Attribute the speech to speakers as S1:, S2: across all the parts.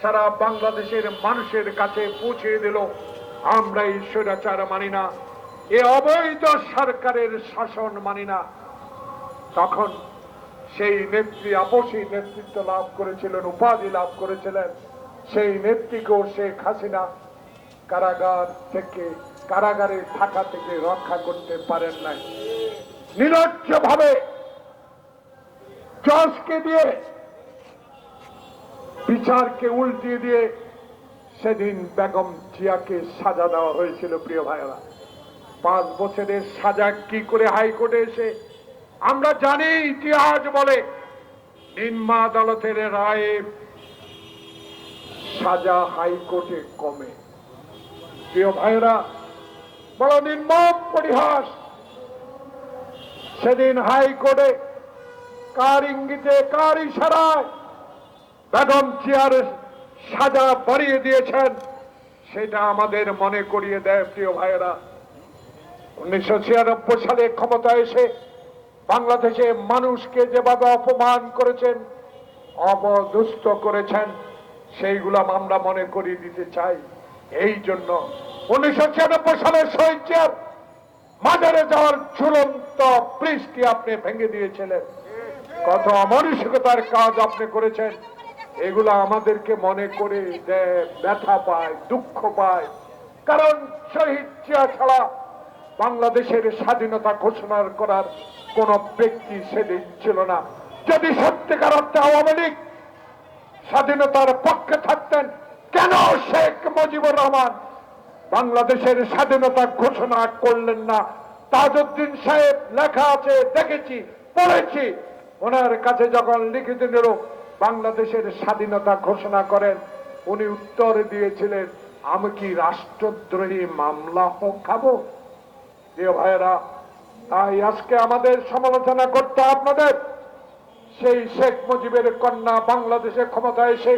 S1: সারা বাংলাদেশের মানুষের কাছে পৌঁছে দিল। আমরা এই স্বৈরাচার মানি না, এ অবৈধ সরকারের শাসন মানি না। তখন সেই নেত্রী আপসী নেতৃত্ব লাভ করেছিলেন, উপাধি লাভ করেছিলেন। সেই নেত্রীকেও শেখ হাসিনা কারাগার থেকে, কারাগারে থাকা থেকে রক্ষা করতে পারেন নাই। নিরজ্জ ভাবে দিয়ে বিচারকে উল্টিয়ে দিয়ে সেদিন বেগম জিয়াকে সাজা দেওয়া হয়েছিল, প্রিয় ভাইরা পাঁচ বছরের সাজা কি করে হাইকোর্টে এসে? আমরা জানি ইতিহাস বলে নিম্ন আদালতের রায়ে সাজা হাইকোর্টে কমে। প্রিয় ভাইরা বড় নির্মম পরিহাস। সেদিন হাইকোর্টে কার ইঙ্গিতে, কার ইশারায় বেগম জিয়ার সাজা বাড়িয়ে দিয়েছেন, সেটা আমাদের মনে করিয়ে দেয় প্রিয় ভাইয়েরা। উনিশশো ছিয়ানব্বই সালে ক্ষমতা এসে বাংলাদেশে মানুষকে যেভাবে অপমান করেছেন অবদুষ্ট করেছেন, সেইগুলো আমরা মনে করিয়ে দিতে চাই। এই জন্য উনিশশো ছিয়ানব্বই সালের শহীদ মাজারে যাওয়ার ঝুলন্ত ব্রিজটি আপনি ভেঙে দিয়েছিলেন। কত অমানসিকতার কাজ আপনি করেছেন। এগুলো আমাদেরকে মনে করে দেয় ব্যথা পায়, দুঃখ পায়। কারণ শহীদ জিয়া ছাড়া বাংলাদেশের স্বাধীনতা ঘোষণা করার কোন ব্যক্তি সেদিন ছিল না। যদি সত্যিকার অর্থে আওয়ামী লীগ স্বাধীনতার পক্ষে থাকতেন, কেন শেখ মুজিবুর রহমান বাংলাদেশের স্বাধীনতা ঘোষণা করলেন না? তাজউদ্দিন সাহেব লেখা আছে, দেখেছি, পড়েছি। ওনার কাছে যখন লিখিত নিল বাংলাদেশের স্বাধীনতা ঘোষণা করেন। উনি উত্তর দিয়েছিলেন, আমি কি রাষ্ট্রদ্রোহী মামলা খাব প্রিয় ভাইয়েরা, তাই আজকে আমাদের সমালোচনা করতে আপনাদের। সেই শেখ মুজিবের কন্যা বাংলাদেশে ক্ষমতা এসে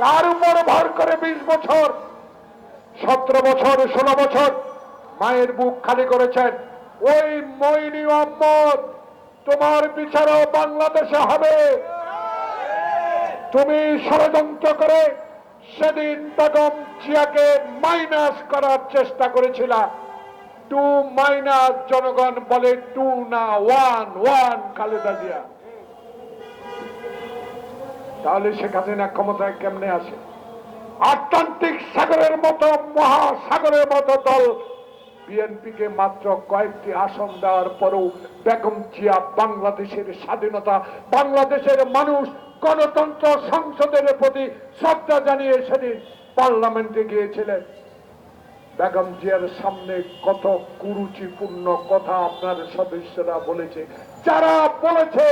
S1: কার উপর ভর করে বিশ বছর, সতেরো বছর, ষোলো বছর মায়ের বুক খালি করেছেন? ওই মইনি মোহাম্মদ তোমার বিচারও বাংলাদেশে হবে। তুমি ষড়যন্ত্র করে সেদিন বেগম জিয়াকে মাইনাস করার চেষ্টা করেছিল। টু মাইনাস জনগণ বলে টু না ওয়ান ওয়ান খালেদা জিয়া। তাহলে শেখ হাসিনা ক্ষমতায় কেমনে আসে? আটলান্টিক সাগরের মতো মহাসাগরের মতো দল বিএনপিকে মাত্র কয়েকটি আসন দেওয়ার পরও বেগম জিয়া বাংলাদেশের স্বাধীনতা, বাংলাদেশের মানুষ, গণতন্ত্র সংসদের প্রতি শ্রদ্ধা জানিয়ে সেদিন পার্লামেন্টে গিয়েছিলেন। বেগম জিয়ার সামনে কত কুরুচিপূর্ণ কথা আপনার সদস্যরা বলেছে। যারা বলেছে,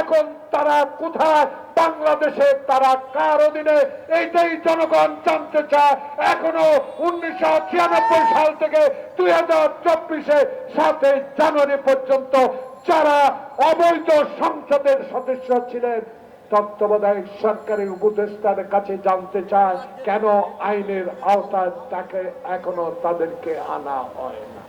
S1: এখন তারা কোথায়? বাংলাদেশে তারা কার অধীনে? এইটাই জনগণ জানতে চায়। এখনও উনিশশো ছিয়ানব্বই সাল থেকে দুই হাজার চব্বিশে সাতই জানুয়ারি পর্যন্ত যারা অবৈধ সংসদের সদস্য ছিলেন তত্ত্বাবধায়ক সরকারের উপদেষ্টার কাছে জানতে চায়, কেন আইনের আওতায় তাকে এখনও তাদেরকে আনা হয় না।